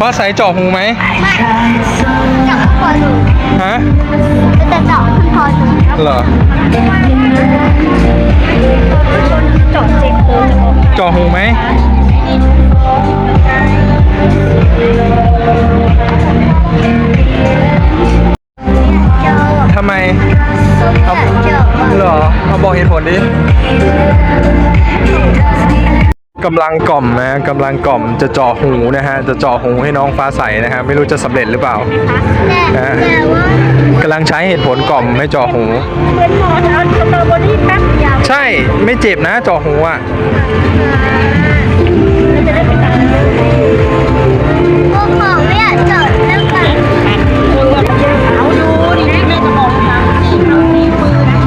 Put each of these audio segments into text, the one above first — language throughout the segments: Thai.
ฟ้าใสเจาะหูไหมไม่เจาะคอหนูฮะจะเจาะขึ้นคอหนูครับเหรอเจาะเจ็บเลยเจาะหูไหมเจาะทำไมเจาะเจาะเหรอเอาบอกเหตุผลดิ กำลังกล่อมนะกำลังกล่อมจะเจาะหูนะฮะจะเจาะหูให้น้องฟ้าใสนะฮะไม่รู้จะสำเร็จหรือเปล่าแต่ว่ากำลังใช้เหตุผลกล่อมให้เจาะหูเหมือนหมอทำสตรอเบอรี่แป๊บเดียวใช่ไม่เจ็บนะเจาะหูอะกรอบอกนะนี่เอานี่มือนะ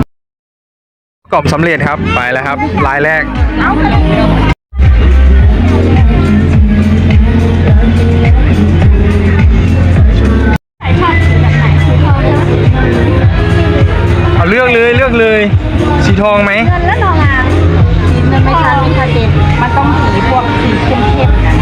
กล่อมสำเร็จครับไปแล้วครับรายแรก ทองไหม เงินแล้วนองอะเงินไม่ทันไม่ทันเด็ดมันต้องสีพวกสีเข้มๆนะ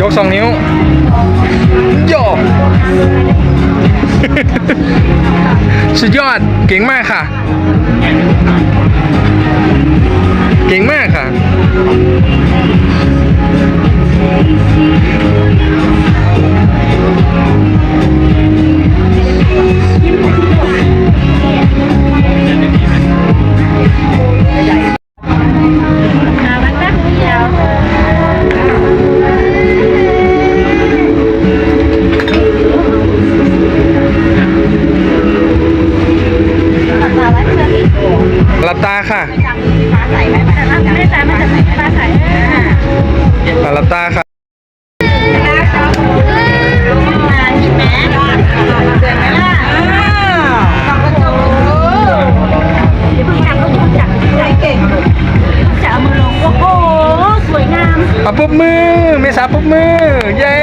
ยกสองนิ้วโยกสุดยอดเก่งมากค่ะ เก่งมากค่ะอ่ามันแป๊บเดียวมาไว้เพื่อนอีกหลับตาค่ะ จำฟ้าใสไหม มันจะไม่ได้ตามมันจะใส่ฟ้าใสอ่าอะหลับตาค่ะมาหินแม่เกินไหมล่ะสองกระจกเดี๋ยวเพิ่งจับเพิ่งจับใจเก่งจับมือลงโอ้โหสวยงามอะปุ๊บมือเมษาปุ๊บมือ เย้